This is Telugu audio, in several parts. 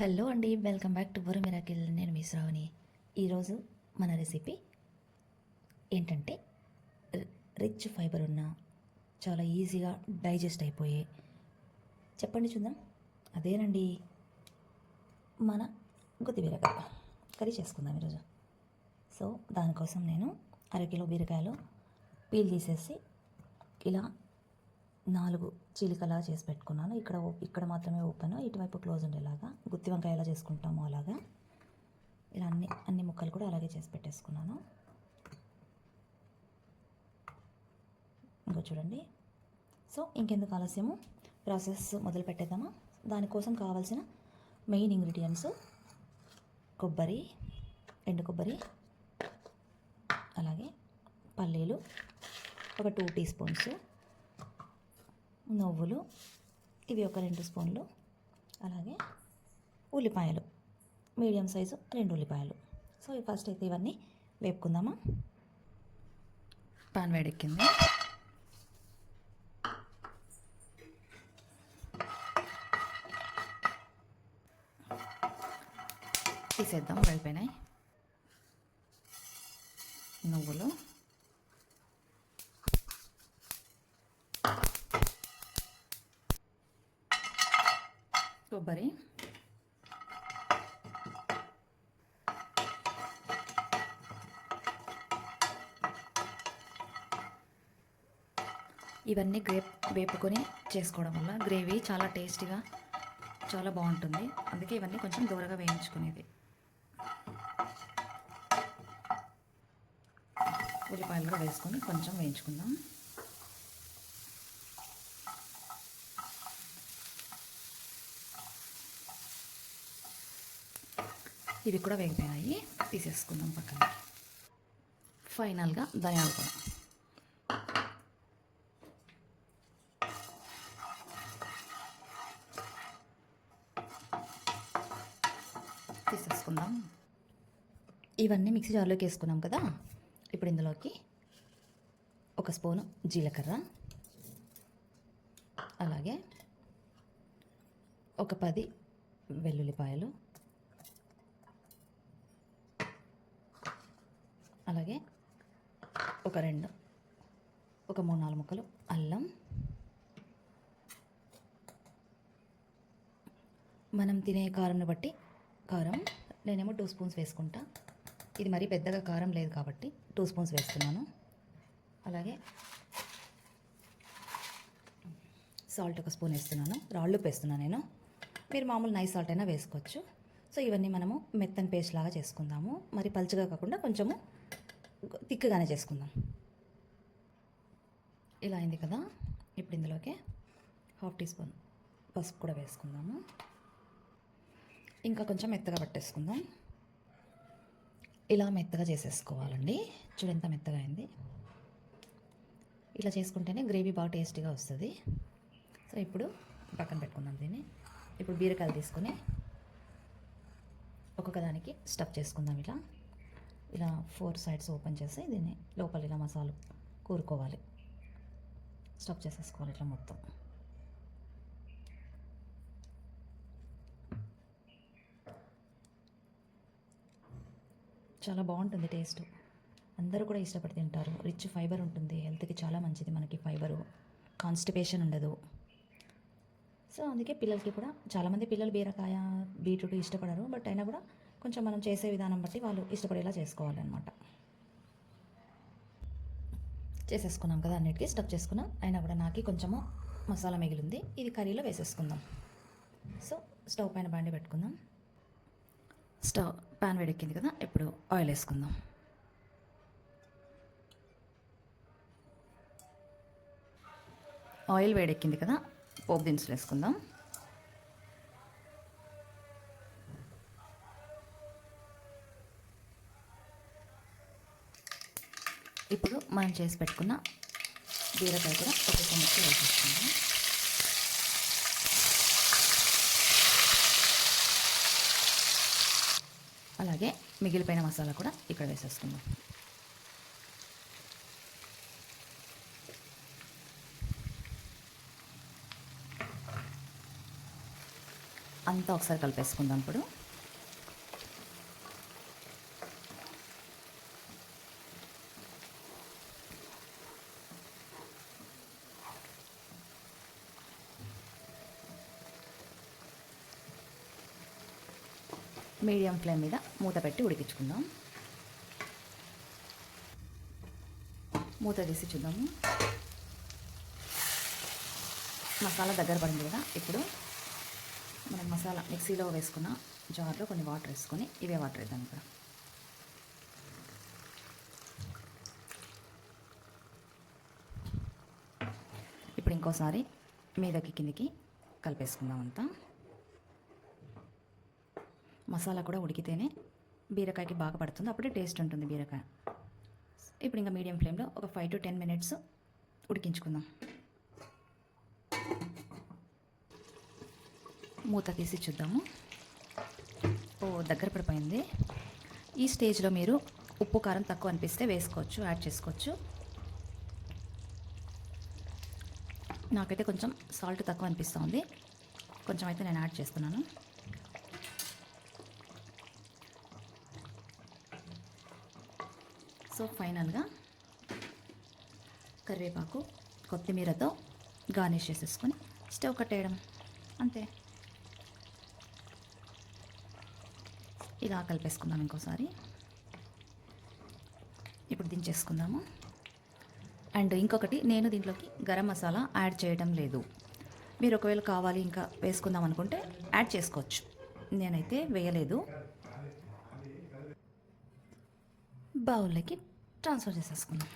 హలో అండి వెల్కమ్ బ్యాక్ టు వరు మిరాకిల్. నేను మీ శ్రావణి. ఈరోజు మన రెసిపీ ఏంటంటే రి- రిచ్ ఫైబర్ ఉన్న చాలా ఈజీగా డైజెస్ట్ అయిపోయే చెప్పండి చూద్దాం. అదేనండి మన గుత్తి బీరకాయ కర్రీ చేసుకుందాం ఈరోజు. సో దానికోసం నేను అరకిలో బీరకాయలు పీల్ తీసేసి ఇలా నాలుగు చీలికలా చేసి పెట్టుకున్నాను. ఇక్కడ ఓ- ఇక్కడ మాత్రమే ఓపెన్. ఇటువైపు క్లోజ్ ఉండేలాగా. గుత్తి వంకాయ ఎలా చేసుకుంటామో అలాగా. ఇలా అన్ని అన్ని ముక్కలు కూడా అలాగే చేసి పెట్టేసుకున్నాను. ఇంకో చూడండి. సో ఇంకెందుకు ఆలస్యము? ప్రాసెస్ మొదలు పెట్టేద్దామా? దానికోసం కావాల్సిన మెయిన్ ఇంగ్రీడియంట్స్ కొబ్బరి ఎండు కొబ్బరి అలాగే పల్లీలు ఒక టూ టీ స్పూన్స్ నువ్వులు ఇవి ఒక రెండు స్పూన్లు అలాగే ఉల్లిపాయలు మీడియం సైజు రెండు ఉల్లిపాయలు. సో ఫస్ట్ అయితే ఇవన్నీ వేపుకుందామా? పాన్ వేడెక్కింది. తీసేద్దాం వెళ్ళిపోయినాయి నువ్వులు. కొబ్బరి. ఇవన్నీ గ్రేప్ వేపుకొని చేసుకోవడం వల్ల గ్రేవీ చాలా టేస్టీగా చాలా బాగుంటుంది. అందుకే ఇవన్నీ కొంచెం దూరగా వేయించుకునేది. ఉల్లిపాయలు కూడా వేసుకొని కొంచెం వేయించుకుందాం. ఇవి కూడా వేగిపోయినాయి. తీసేసుకుందాం పక్కన. ఫైనల్గా ధనియాలు కూడా తీసేసుకుందాం. ఇవన్నీ మిక్సీ జార్లోకి వేసుకున్నాం కదా. ఇప్పుడు ఇందులోకి ఒక స్పూను జీలకర్ర. అలాగే ఒక పది వెల్లుల్లిపాయలు. అలాగే ఒక రెండు ఒక మూడు నాలుగు ముక్కలు అల్లం. మనం తినే కారంని బట్టి కారం నేనేమో టూ స్పూన్స్ వేసుకుంటా. ఇది మరీ పెద్దగా కారం లేదు కాబట్టి టూ స్పూన్స్ వేస్తున్నాను. అలాగే సాల్ట్ ఒక స్పూన్ వేస్తున్నాను. రాళ్ళు వేస్తున్నాను నేను. మీరు మామూలు నైస్ సాల్ట్ అయినా వేసుకోవచ్చు. సో ఇవన్నీ మనము మెత్తని పేస్ట్ లాగా చేసుకుందాము. మరి పలుచగా కాకుండా కొంచెము తిక్కగానే చేసుకుందాం. ఇలా అయింది కదా? ఇప్పుడు ఇందులోకి హాఫ్ టీ స్పూన్ పసుపు కూడా వేసుకుందాము. ఇంకా కొంచెం మెత్తగా పట్టేసుకుందాం. ఇలా మెత్తగా చేసేసుకోవాలండి. చూడు ఎంత మెత్తగా అయింది. ఇలా చేసుకుంటేనే గ్రేవీ బాగా టేస్టీగా వస్తుంది. సో ఇప్పుడు పక్కన పెట్టుకుందాం దీన్ని. ఇప్పుడు బీరకాయలు తీసుకొని ఒక్కొక్క దానికి స్టఫ్ చేసుకుందాం ఇలా. ఇలా ఫోర్ సైడ్స్ ఓపెన్ చేసి దీన్ని లోపల ఇలా మసాలు కూరుకోవాలి. స్టఫ్ చేసేసుకోవాలి ఇట్లా మొత్తం. చాలా బాగుంటుంది టేస్ట్. అందరూ కూడా ఇష్టపడి తింటారు. రిచ్ ఫైబర్ ఉంటుంది. హెల్త్కి చాలా మంచిది మనకి ఫైబరు. కాన్స్టిపేషన్ ఉండదు. సో అందుకే పిల్లలకి కూడా చాలామంది పిల్లలు బీరకాయ బీట్రూట్ ఇష్టపడరు. బట్ అయినా కూడా కొంచెం మనం చేసే విధానం బట్టి వాళ్ళు ఇష్టపడేలా చేసుకోవాలన్నమాట. చేసేసుకున్నాం కదా అన్నిటికీ స్టఫ్ చేసుకున్నాం. అయినా కూడా నాకు కొంచెము మసాలా మిగిలింది. ఇది కర్రీలో వేసేసుకుందాం. సో స్టవ్ పైన బండి పెట్టుకుందాం. స్టవ్ ప్యాన్ వేడెక్కింది కదా ఇప్పుడు ఆయిల్ వేసుకుందాం. ఆయిల్ వేడెక్కింది కదా పోపు దినుసులు వేసుకుందాం. ఇప్పుడు మనం చేసి పెట్టుకున్న బీరకాయ కూడా ఒక ముక్క వేసేసుకుందాం. అలాగే మిగిలిపోయిన మసాలా కూడా ఇక్కడ వేసేసుకుందాం. అంతా ఒకసారి కలిపేసుకుందాం ఇప్పుడు. మీడియం ఫ్లేమ్ మీద మూత పెట్టి ఉడికించుకుందాం. మూత తీసి చూద్దాము. మసాలా దగ్గర పడింది కదా ఇప్పుడు మనం మసాలా మిక్సీలో వేసుకున్న జార్లో కొన్ని వాటర్ వేసుకొని ఇవే వాటర్ వేద్దాం ఇక్కడ ఇప్పుడు ఇంకోసారి మీదకి కిందికి కలిపేసుకుందాం అంతా. మసాలా కూడా ఉడికితేనే బీరకాయకి బాగా పడుతుంది అప్పుడే టేస్ట్ ఉంటుంది బీరకాయ. ఇప్పుడు ఇంకా మీడియం ఫ్లేమ్లో ఒక ఫైవ్ టు టెన్ మినిట్స్ ఉడికించుకుందాం. మూత తీసి చూద్దాము. ఓ దగ్గర పడిపోయింది. ఈ స్టేజ్లో మీరు ఉప్పు కారం తక్కువ అనిపిస్తే వేసుకోవచ్చు యాడ్ చేసుకోవచ్చు. నాకైతే కొంచెం సాల్ట్ తక్కువ అనిపిస్తుంది. కొంచెం అయితే నేను యాడ్ చేస్తున్నాను. సో ఫైనల్గా కరివేపాకు కొత్తిమీరతో గార్నిష్ చేసేసుకొని స్టవ్ కట్టేయడం. అంతే. ఇలా కలిపేసుకుందాం ఇంకోసారి. ఇప్పుడు దించేసుకుందాము. అండ్ ఇంకొకటి నేను దీంట్లోకి గరం మసాలా యాడ్ చేయడం లేదు. మీరు ఒకవేళ కావాలి ఇంకా వేసుకుందాం అనుకుంటే యాడ్ చేసుకోవచ్చు. నేనైతే వేయలేదు. బౌల్లోకి ట్రాన్స్ఫర్ చేసేసుకుందాం.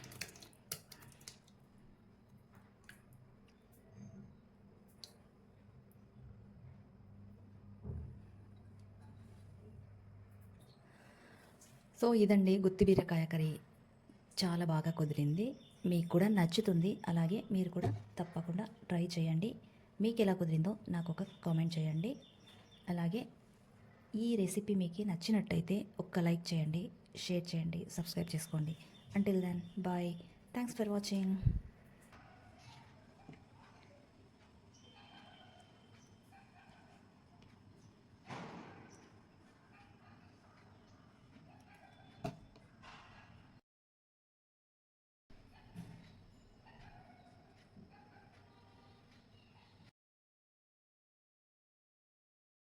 సో ఇదండి గుత్తి బీరకాయ కర్రీ. చాలా బాగా కుదిరింది. మీకు కూడా నచ్చుతుంది. అలాగే మీరు కూడా తప్పకుండా ట్రై చేయండి. మీకు ఎలా కుదిరిందో నాకు ఒక కామెంట్ చేయండి. అలాగే ఈ రెసిపీ మీకు నచ్చినట్టయితే ఒక్క లైక్ చేయండి షేర్ చేయండి సబ్స్క్రైబ్ చేసుకోండి. Until then bye thanks for watching